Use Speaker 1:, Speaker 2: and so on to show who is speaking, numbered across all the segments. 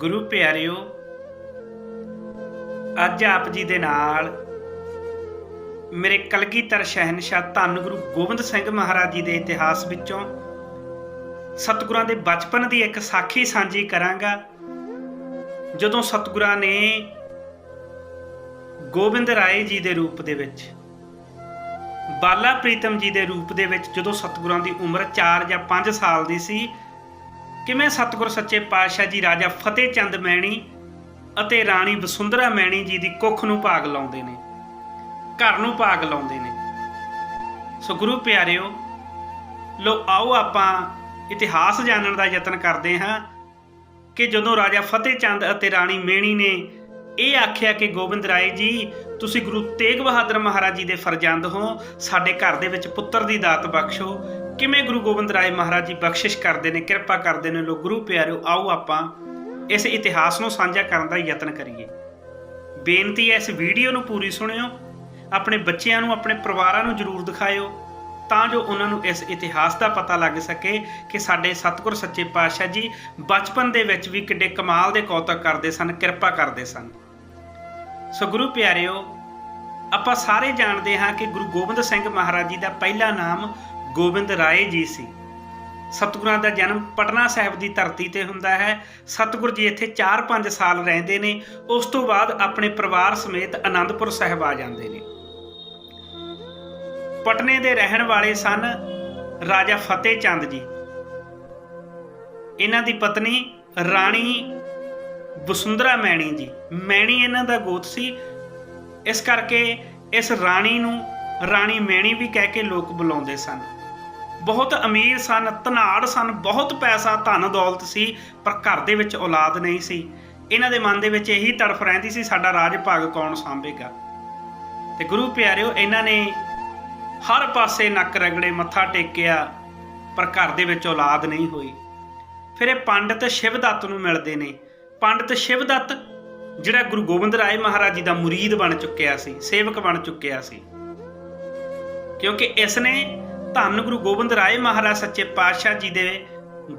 Speaker 1: ਗੁਰੂ ਪਿਆਰਿਓ, ਅੱਜ ਆਪ ਜੀ ਦੇ ਨਾਲ ਮੇਰੇ ਕਲਗੀਧਰ ਸ਼ਹਿਨशाह ਧੰਨ ਗੁਰੂ ਗੋਬਿੰਦ ਸਿੰਘ ਮਹਾਰਾਜ ਜੀ ਦੇ ਇਤਿਹਾਸ ਵਿੱਚੋਂ ਸਤਿਗੁਰਾਂ ਦੇ ਬਚਪਨ ਦੀ ਇੱਕ ਸਾਖੀ ਸਾਂਝੀ ਕਰਾਂਗਾ, ਜਦੋਂ ਸਤਿਗੁਰਾਂ ਨੇ ਗੋਬਿੰਦ ਰਾਏ ਜੀ ਦੇ ਰੂਪ ਦੇ ਵਿੱਚ, ਬਾਲਾ ਪ੍ਰੀਤਮ ਜੀ ਦੇ ਰੂਪ ਦੇ ਵਿੱਚ ਜਦੋਂ ਸਤਿਗੁਰਾਂ ਦੀ ਉਮਰ 4 ਜਾਂ 5 ਸਾਲ ਦੀ ਸੀ ਕਿਵੇਂ ਸਤਿਗੁਰ ਸੱਚੇ ਪਾਤਸ਼ਾਹ ਜੀ ਰਾਜਾ ਫਤਿਹ ਚੰਦ ਮੈਣੀ ਅਤੇ ਰਾਣੀ ਵਸੁੰਧਰਾ ਮੈਣੀ ਜੀ ਦੀ ਕੁੱਖ ਨੂੰ ਭਾਗ ਲਾਉਂਦੇ ਨੇ, ਘਰ ਨੂੰ ਭਾਗ ਲਾਉਂਦੇ ਨੇ। ਸੋ ਗੁਰੂ ਪਿਆਰਿਓ, ਲੋ ਆਓ ਆਪਾਂ ਇਤਿਹਾਸ ਜਾਣਨ ਦਾ ਯਤਨ ਕਰਦੇ ਹਾਂ ਕਿ ਜਦੋਂ ਰਾਜਾ ਫਤਿਹ ਚੰਦ ਅਤੇ ਰਾਣੀ ਮੈਣੀ ਨੇ ਇਹ ਆਖਿਆ ਕਿ ਗੋਬਿੰਦ ਰਾਏ ਜੀ, ਤੁਸੀਂ ਗੁਰੂ ਤੇਗ ਬਹਾਦਰ ਮਹਾਰਾਜ ਜੀ ਦੇ ਫਰਜ਼ੰਦ ਹੋ, ਸਾਡੇ ਘਰ ਦੇ ਵਿੱਚ ਪੁੱਤਰ ਦੀ ਦਾਤ ਬਖਸ਼ੋ ਕਿਵੇਂ ਗੁਰੂ ਗੋਬਿੰਦ ਰਾਏ ਮਹਾਰਾਜ ਜੀ ਬਖਸ਼ਿਸ਼ ਕਰਦੇ ਨੇ, ਕਿਰਪਾ ਕਰਦੇ ਨੇ ਲੋ ਗੁਰੂ ਪਿਆਰਿਓ, ਆਓ ਆਪਾਂ ਇਸ ਇਤਿਹਾਸ ਨੂੰ ਸਾਂਝਾ ਕਰਨ ਦਾ ਯਤਨ ਕਰੀਏ। ਬੇਨਤੀ ਹੈ, ਇਸ ਵੀਡੀਓ ਨੂੰ ਪੂਰੀ ਸੁਣਿਓ, ਆਪਣੇ ਬੱਚਿਆਂ ਨੂੰ, ਆਪਣੇ ਪਰਿਵਾਰਾਂ ਨੂੰ ਜਰੂਰ ਦਿਖਾਇਓ, ਤਾਂ ਜੋ ਉਹਨਾਂ ਨੂੰ ਇਸ ਇਤਿਹਾਸ ਦਾ ਪਤਾ ਲੱਗ ਸਕੇ ਕਿ ਸਾਡੇ ਸਤਿਗੁਰ ਸੱਚੇ ਪਾਤਸ਼ਾਹ ਜੀ ਬਚਪਨ ਦੇ ਵਿੱਚ ਵੀ ਕਿੱਡੇ ਕਮਾਲ ਦੇ ਕੌਤਕ ਕਰਦੇ ਸਨ, ਕਿਰਪਾ ਕਰਦੇ ਸਨ। ਸੋ ਗੁਰੂ ਪਿਆਰਿਓ, ਆਪਾਂ ਸਾਰੇ ਜਾਣਦੇ ਹਾਂ ਕਿ ਗੁਰੂ ਗੋਬਿੰਦ ਸਿੰਘ ਮਹਾਰਾਜ ਜੀ ਦਾ ਪਹਿਲਾ ਨਾਮ ਗੋਬਿੰਦ ਰਾਏ ਜੀ ਸੀ। ਸਤਿਗੁਰਾਂ ਦਾ ਜਨਮ ਪਟਨਾ ਸਾਹਿਬ ਦੀ ਧਰਤੀ ਤੇ ਹੁੰਦਾ ਹੈ। ਸਤਿਗੁਰ ਜੀ ਇੱਥੇ 4-5 ਸਾਲ ਰਹਿੰਦੇ ਨੇ। ਉਸ ਤੋਂ ਬਾਅਦ ਆਪਣੇ ਪਰਿਵਾਰ ਸਮੇਤ ਆਨੰਦਪੁਰ ਸਾਹਿਬ ਆ ਜਾਂਦੇ ਨੇ। ਪਟਨੇ ਦੇ ਰਹਿਣ ਵਾਲੇ ਸਨ ਰਾਜਾ ਫਤਿਹ ਚੰਦ ਜੀ। ਇਹਨਾਂ ਦੀ ਪਤਨੀ ਰਾਣੀ ਵਸੁੰਧਰਾ ਮੈਣੀ ਜੀ। ਮੈਣੀ ਇਹਨਾਂ ਦਾ ਗੋਤ ਸੀ। ਇਸ ਕਰਕੇ ਇਸ ਰਾਣੀ ਨੂੰ ਰਾਣੀ ਮੈਣੀ ਵੀ ਕਹਿ ਕੇ ਲੋਕ ਬੁਲਾਉਂਦੇ ਸਨ। ਬਹੁਤ ਅਮੀਰ ਸਨ, ਧਨਾੜ ਸਨ, ਬਹੁਤ ਪੈਸਾ, ਧਨ ਦੌਲਤ ਸੀ, ਪਰ ਘਰ ਦੇ ਵਿੱਚ ਔਲਾਦ ਨਹੀਂ ਸੀ। ਇਹਨਾਂ ਦੇ ਮਨ ਦੇ ਵਿੱਚ ਇਹੀ ਤੜਫ ਰਹਿੰਦੀ ਸੀ, ਸਾਡਾ ਰਾਜ ਭਾਗ ਕੌਣ ਸੰਭੇਗਾ? ਤੇ ਗੁਰੂ ਪਿਆਰਿਓ, ਇਹਨਾਂ ਨੇ ਹਰ ਪਾਸੇ ਨੱਕ ਰਗੜੇ ਮੱਥਾ ਟੇਕਿਆ, ਪਰ ਘਰ ਦੇ ਵਿੱਚ ਔਲਾਦ ਨਹੀਂ ਹੋਈ। ਫਿਰ ਇਹ ਪੰਡਤ ਸ਼ਿਵਦੱਤ ਨੂੰ ਮਿਲਦੇ ਨੇ। ਪੰਡਤ ਸ਼ਿਵਦੱਤ ਜਿਹੜਾ ਗੁਰੂ ਗੋਬਿੰਦ ਰਾਏ ਮਹਾਰਾਜ ਜੀ ਦਾ ਮੁਰੀਦ ਬਣ ਚੁੱਕਿਆ ਸੀ, ਸੇਵਕ ਬਣ ਚੁੱਕਿਆ ਸੀ। ਕਿਉਂਕਿ ਇਸ ਨੇ ਧੰਨ ਗੁਰੂ ਗੋਬਿੰਦ ਰਾਏ ਮਹਾਰਾਜ ਸੱਚੇ ਪਾਤਸ਼ਾਹ ਜੀ ਦੇ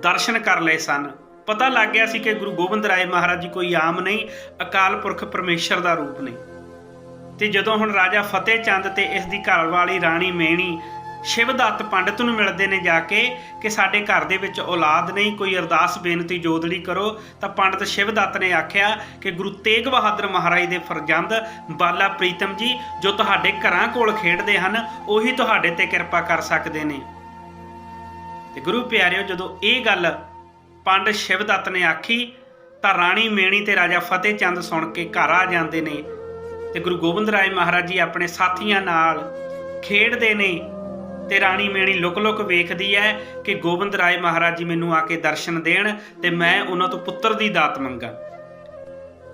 Speaker 1: ਦਰਸ਼ਨ ਕਰ ਲਏ ਸਨ। ਪਤਾ ਲੱਗ ਗਿਆ ਸੀ ਕਿ ਗੁਰੂ ਗੋਬਿੰਦ ਰਾਏ ਮਹਾਰਾਜ ਜੀ ਕੋਈ ਆਮ ਨਹੀਂ, ਅਕਾਲ ਪੁਰਖ ਪਰਮੇਸ਼ਰ ਦਾ ਰੂਪ ਨੇ ਤੇ ਜਦੋਂ ਹੁਣ ਰਾਜਾ ਫਤਿਹ ਚੰਦ ਤੇ ਇਸ ਦੀ ਘਰਵਾਲੀ ਰਾਣੀ ਮੇਣੀ ਸ਼ਿਵਦੱਤ ਪੰਡਤ ਨੂੰ ਮਿਲਦੇ ਨੇ ਜਾ ਕੇ ਕਿ ਸਾਡੇ ਘਰ ਦੇ ਵਿੱਚ ਔਲਾਦ ਨਹੀਂ, ਕੋਈ ਅਰਦਾਸ ਬੇਨਤੀ ਜੋਦੜੀ ਕਰੋ। ਤਾਂ ਪੰਡਤ ਸ਼ਿਵਦੱਤ ਨੇ ਆਖਿਆ ਕਿ ਗੁਰੂ ਤੇਗ ਬਹਾਦਰ ਮਹਾਰਾਜ ਦੇ ਫਰਜ਼ੰਦ ਬਾਲਾ ਪ੍ਰੀਤਮ ਜੀ, ਜੋ ਤੁਹਾਡੇ ਘਰਾਂ ਕੋਲ ਖੇਡਦੇ ਹਨ, ਉਹੀ ਤੁਹਾਡੇ ਤੇ ਕਿਰਪਾ ਕਰ ਸਕਦੇ ਨੇ। ਤੇ ਗੁਰੂ ਪਿਆਰਿਓ, ਜਦੋਂ ਇਹ ਗੱਲ ਪੰਡਤ ਸ਼ਿਵਦੱਤ ਨੇ ਆਖੀ, ਤਾਂ ਰਾਣੀ ਮੇਣੀ ਤੇ ਰਾਜਾ ਫਤਿਹ ਚੰਦ ਸੁਣ ਕੇ ਘਰ ਆ ਜਾਂਦੇ ਨੇ। ਤੇ ਗੁਰੂ ਗੋਬਿੰਦ ਰਾਏ ਮਹਾਰਾਜ ਜੀ ਆਪਣੇ ਸਾਥੀਆਂ ਨਾਲ ਖੇਡਦੇ ਨੇ। ਤੇ ਰਾਣੀ ਮੇਣੀ ਲੁਕ-ਲੁਕ ਵੇਖਦੀ ਹੈ ਕਿ ਗੋਬਿੰਦ ਰਾਏ ਮਹਾਰਾਜ ਜੀ ਮੈਨੂੰ ਆ ਕੇ ਦਰਸ਼ਨ ਦੇਣ ਤੇ ਮੈਂ ਉਹਨਾਂ ਤੋਂ ਪੁੱਤਰ ਦੀ ਦਾਤ ਮੰਗਾਂ।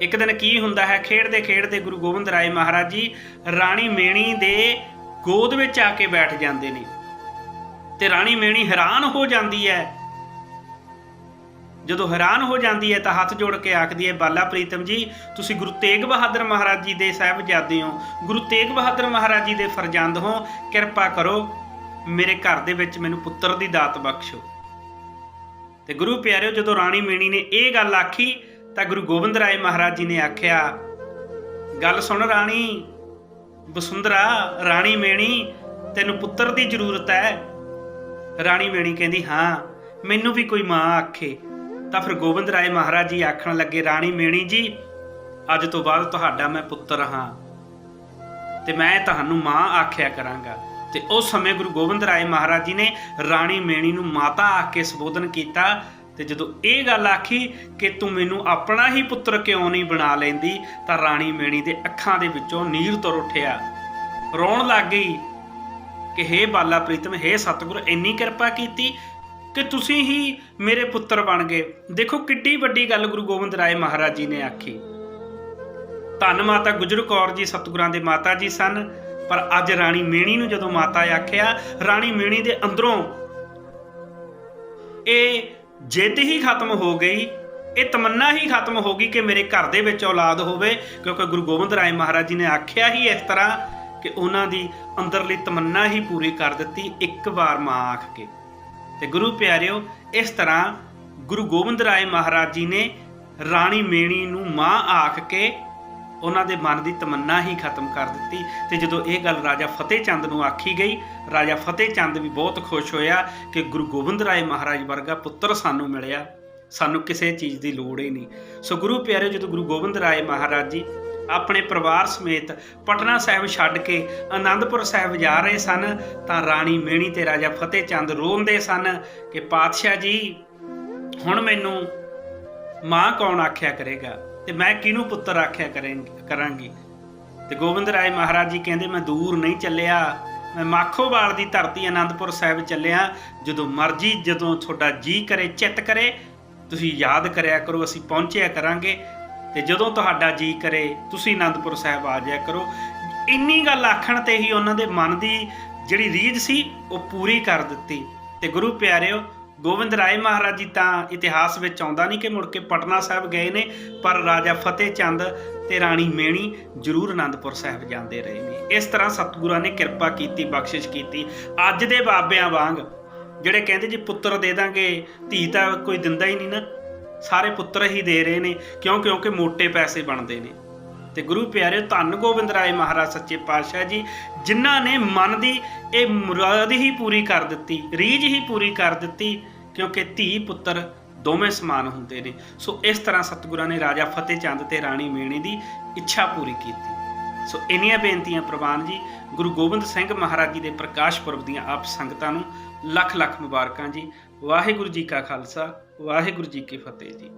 Speaker 1: ਇੱਕ ਦਿਨ ਕੀ ਹੁੰਦਾ ਹੈ, ਖੇਡਦੇ ਖੇਡਦੇ ਗੁਰੂ ਗੋਬਿੰਦ ਰਾਏ ਮਹਾਰਾਜ ਜੀ ਰਾਣੀ ਮੇਣੀ ਦੇ ਗੋਦ ਵਿੱਚ ਆ ਕੇ ਬੈਠ ਜਾਂਦੇ ਨੇ ਤੇ ਰਾਣੀ ਮੇਣੀ ਹੈਰਾਨ ਹੋ ਜਾਂਦੀ ਹੈ ਜਦੋਂ ਹੈਰਾਨ ਹੋ ਜਾਂਦੀ ਹੈ ਤਾਂ ਹੱਥ ਜੋੜ ਕੇ ਆਖਦੀ ਹੈ ਬਾਲਾ ਪ੍ਰੀਤਮ ਜੀ, ਤੁਸੀਂ ਗੁਰੂ ਤੇਗ ਬਹਾਦਰ ਮਹਾਰਾਜ ਜੀ ਦੇ ਸਾਹਿਬਜ਼ਾਦੇ ਹੋ। ਗੁਰੂ ਤੇਗ ਬਹਾਦਰ ਮਹਾਰਾਜ ਜੀ ਦੇ ਫਰਜ਼ੰਦ ਹੋ। ਕਿਰਪਾ ਕਰੋ ਮੇਰੇ ਘਰ ਦੇ ਵਿੱਚ ਮੈਨੂੰ ਪੁੱਤਰ ਦੀ ਦਾਤ ਬਖਸ਼ੋ। ਤੇ ਗੁਰੂ ਪਿਆਰਿਓ, ਜਦੋਂ ਰਾਣੀ ਮੇਣੀ ਨੇ ਇਹ ਗੱਲ ਆਖੀ, ਤਾਂ ਗੁਰੂ ਗੋਬਿੰਦ ਰਾਏ ਮਹਾਰਾਜ ਜੀ ਨੇ ਆਖਿਆ, ਗੱਲ ਸੁਣ ਰਾਣੀ ਵਸੁੰਧਰਾ ਰਾਣੀ ਮੇਣੀ, ਤੈਨੂੰ ਪੁੱਤਰ ਦੀ ਜ਼ਰੂਰਤ ਹੈ। ਰਾਣੀ ਮੇਣੀ ਕਹਿੰਦੀ, ਹਾਂ, ਮੈਨੂੰ ਵੀ ਕੋਈ ਮਾਂ ਆਖੇ। ਤਾਂ ਫਿਰ ਗੋਬਿੰਦ ਰਾਏ ਮਹਾਰਾਜ ਜੀ ਆਖਣ ਲੱਗੇ, ਰਾਣੀ ਮੇਣੀ ਜੀ, ਅੱਜ ਤੋਂ ਬਾਅਦ ਤੁਹਾਡਾ ਮੈਂ ਪੁੱਤਰ ਹਾਂ ਤੇ ਮੈਂ ਤੁਹਾਨੂੰ ਮਾਂ ਆਖਿਆ ਕਰਾਂਗਾ। ਤੇ ਉਸ ਸਮੇਂ ਗੁਰੂ ਗੋਬਿੰਦ ਰਾਏ ਮਹਾਰਾਜ ਜੀ ਨੇ ਰਾਣੀ ਮੇਣੀ ਨੂੰ ਮਾਤਾ ਆਖ ਕੇ ਸੰਬੋਧਨ ਕੀਤਾ ਤੇ ਜਦੋਂ ਇਹ ਗੱਲ ਆਖੀ ਕਿ ਤੂੰ ਮੈਨੂੰ ਆਪਣਾ ਹੀ ਪੁੱਤਰ ਕਿਉਂ ਨਹੀਂ ਬਣਾ ਲੈਂਦੀ, ਤਾਂ ਰਾਣੀ ਮੇਣੀ ਦੇ ਅੱਖਾਂ ਦੇ ਵਿੱਚੋਂ ਨੀਰ ਤੁਰ ਉੱਠਿਆ। ਰੋਣ ਲੱਗ ਗਈ ਕਿ ਹੇ ਬਾਲਾ ਪ੍ਰੀਤਮ, ਹੇ ਸਤਿਗੁਰ, ਇੰਨੀ ਕਿਰਪਾ ਕੀਤੀ ਕਿ ਤੁਸੀਂ ਹੀ ਮੇਰੇ ਪੁੱਤਰ ਬਣ ਗਏ। ਦੇਖੋ ਕਿੱਡੀ ਵੱਡੀ ਗੱਲ ਗੁਰੂ ਗੋਬਿੰਦ ਰਾਏ ਮਹਾਰਾਜ ਜੀ ਨੇ ਆਖੀ। ਧੰਨ ਮਾਤਾ ਗੁਜਰ ਕੌਰ ਜੀ, ਸਤਿਗੁਰਾਂ ਦੇ ਮਾਤਾ ਜੀ ਸਨ। ਪਰ ਅੱਜ ਰਾਣੀ ਮੇਣੀ ਨੂੰ ਜਦੋਂ ਮਾਤਾ ਆਖਿਆ, ਰਾਣੀ ਮੇਣੀ ਦੇ ਅੰਦਰੋਂ ਇਹ ਜਿੱਦ ਹੀ ਖਤਮ ਹੋ ਗਈ, ਇਹ ਤਮੰਨਾ ਹੀ ਖਤਮ ਹੋ ਗਈ ਕਿ ਮੇਰੇ ਘਰ ਦੇ ਵਿੱਚ ਔਲਾਦ ਹੋਵੇ, ਕਿਉਂਕਿ ਗੁਰੂ ਗੋਬਿੰਦ ਰਾਏ ਮਹਾਰਾਜ ਜੀ ਨੇ ਆਖਿਆ ਹੀ ਇਸ ਤਰ੍ਹਾਂ ਕਿ ਉਹਨਾਂ ਦੀ ਅੰਦਰਲੀ ਤਮੰਨਾ ਹੀ ਪੂਰੀ ਕਰ ਦਿੱਤੀ, ਇੱਕ ਵਾਰ ਮਾਂ ਆਖ ਕੇ। ਤੇ ਗੁਰੂ ਪਿਆਰਿਓ, ਇਸ ਤਰ੍ਹਾਂ ਗੁਰੂ ਗੋਬਿੰਦ ਰਾਏ ਮਹਾਰਾਜ ਜੀ ਨੇ ਰਾਣੀ ਮੇਣੀ ਨੂੰ ਮਾਂ ਆਖ ਕੇ ਉਹਨਾਂ ਦੇ ਮਨ ਦੀ ਤਮੰਨਾ ਹੀ ਖਤਮ ਕਰ ਦਿੱਤੀ ਤੇ ਜਦੋਂ ਇਹ ਗੱਲ ਰਾਜਾ ਫਤਿਹ ਚੰਦ ਨੂੰ ਆਖੀ ਗਈ, ਰਾਜਾ ਫਤਿਹ ਚੰਦ ਵੀ ਬਹੁਤ ਖੁਸ਼ ਹੋਇਆ ਕਿ ਗੁਰੂ ਗੋਬਿੰਦ ਰਾਏ ਮਹਾਰਾਜ ਵਰਗਾ ਪੁੱਤਰ ਸਾਨੂੰ ਮਿਲਿਆ। ਸਾਨੂੰ ਕਿਸੇ ਚੀਜ਼ ਦੀ ਲੋੜ ਹੀ ਨਹੀਂ। ਸੋ ਗੁਰੂ ਪਿਆਰੇ ਜਦੋਂ ਗੁਰੂ ਗੋਬਿੰਦ ਰਾਏ ਮਹਾਰਾਜ ਜੀ ਆਪਣੇ ਪਰਿਵਾਰ ਸਮੇਤ ਪਟਨਾ ਸਾਹਿਬ ਛੱਡ ਕੇ ਆਨੰਦਪੁਰ ਸਾਹਿਬ ਜਾ ਰਹੇ ਸਨ, ਤਾਂ ਰਾਣੀ ਮੇਣੀ ਤੇ ਰਾਜਾ ਫਤਿਹ ਚੰਦ ਰੋਂਦੇ ਸਨ ਕਿ ਪਾਤਸ਼ਾਹ ਜੀ, ਹੁਣ ਮੈਨੂੰ ਮਾਂ ਕੌਣ ਆਖਿਆ ਕਰੇਗਾ? ਤੇ ਮੈਂ ਕਿਹਨੂੰ ਪੁੱਤਰ ਆਖਿਆ ਕਰਾਂਗੀ ਕਰਾਂਗੀ? ਤੇ ਗੋਬਿੰਦ ਰਾਏ ਮਹਾਰਾਜ ਜੀ ਕਹਿੰਦੇ, ਮੈਂ ਦੂਰ ਨਹੀਂ ਚੱਲਿਆ। ਮੈਂ ਮਾਖੋਵਾਲ ਦੀ ਧਰਤੀ ਆਨੰਦਪੁਰ ਸਾਹਿਬ ਚੱਲਿਆ। ਜਦੋਂ ਮਰਜ਼ੀ, ਜਦੋਂ ਤੁਹਾਡਾ ਜੀ ਕਰੇ, ਚਿੱਤ ਕਰੇ, ਤੁਸੀਂ ਯਾਦ ਕਰਿਆ ਕਰੋ, ਅਸੀਂ ਪਹੁੰਚਿਆ ਕਰਾਂਗੇ। ਤੇ ਜਦੋਂ ਤੁਹਾਡਾ ਜੀ ਕਰੇ, ਤੁਸੀਂ ਆਨੰਦਪੁਰ ਸਾਹਿਬ ਆ ਜਾਇਆ ਕਰੋ। ਇੰਨੀ ਗੱਲ ਆਖਣ ਤੇ ਹੀ ਉਹਨਾਂ ਦੇ ਮਨ ਦੀ ਜਿਹੜੀ ਰੀਝ ਸੀ, ਉਹ ਪੂਰੀ ਕਰ ਦਿੱਤੀ। ਤੇ ਗੁਰੂ ਪਿਆਰਿਓ ਗੋਬਿੰਦ ਰਾਏ ਮਹਾਰਾਜ ਜੀ ਤਾਂ ਇਤਿਹਾਸ ਵਿੱਚ ਆਉਂਦਾ ਨਹੀਂ ਕਿ ਮੁੜ ਕੇ ਪਟਨਾ ਸਾਹਿਬ ਗਏ ਨੇ, ਪਰ ਰਾਜਾ ਫਤਿਹ ਚੰਦ ਤੇ ਰਾਣੀ ਮੇਣੀ ਜ਼ਰੂਰ ਆਨੰਦਪੁਰ ਸਾਹਿਬ ਜਾਂਦੇ ਰਹੇ ਨੇ। ਇਸ ਤਰ੍ਹਾਂ ਸਤਿਗੁਰਾਂ ਨੇ ਕਿਰਪਾ ਕੀਤੀ, ਬਖਸ਼ਿਸ਼ ਕੀਤੀ। ਅੱਜ ਦੇ ਬਾਬਿਆਂ ਵਾਂਗ ਜਿਹੜੇ ਕਹਿੰਦੇ ਜੀ ਪੁੱਤਰ ਦੇ ਦਾਂਗੇ, ਧੀ ਤਾਂ ਕੋਈ ਦਿੰਦਾ ਹੀ ਨਹੀਂ ਨਾ, ਸਾਰੇ ਪੁੱਤਰ ਹੀ ਦੇ ਰਹੇ ਨੇ, ਕਿਉਂ? ਕਿਉਂਕਿ ਮੋٹے ਪੈਸੇ ਬਣਦੇ ਨੇ। ਤੇ ਗੁਰੂ ਪਿਆਰੇ ਧੰਨ ਗੋਬਿੰਦ ਰਾਏ ਮਹਾਰਾਜ ਸੱਚੇ ਪਾਤਸ਼ਾਹ ਜੀ, ਜਿਨ੍ਹਾਂ ਨੇ ਮਨ ਦੀ ਇਹ ਮੁਰਾਦ ਹੀ ਪੂਰੀ ਕਰ ਦਿੱਤੀ, ਰੀਝ ਹੀ ਪੂਰੀ ਕਰ ਦਿੱਤੀ, ਕਿਉਂਕਿ ਧੀ ਪੁੱਤਰ ਦੋਵੇਂ ਸਮਾਨ ਹੁੰਦੇ ਨੇ। ਸੋ ਇਸ ਤਰ੍ਹਾਂ ਸਤਿਗੁਰਾਂ ਨੇ ਰਾਜਾ ਫਤਿਹ ਚੰਦ ਤੇ ਰਾਣੀ ਮੇਣੀ ਦੀ ਇੱਛਾ ਪੂਰੀ ਕੀਤੀ। ਸੋ ਇੰਨੀਆਂ ਬੇਨਤੀਆਂ ਪ੍ਰਵਾਨ ਜੀ, ਗੁਰੂ ਗੋਬਿੰਦ ਸਿੰਘ ਮਹਾਰਾਜ ਜੀ ਦੇ ਪ੍ਰਕਾਸ਼ ਪੁਰਬ ਦੀਆਂ ਆਪ ਸੰਗਤਾਂ ਨੂੰ ਲੱਖ ਲੱਖ ਮੁਬਾਰਕਾਂ ਜੀ। ਵਾਹਿਗੁਰੂ ਜੀ ਕਾ ਖਾਲਸਾ, ਵਾਹਿਗੁਰੂ ਜੀ ਕੀ ਫਤਿਹ ਜੀ।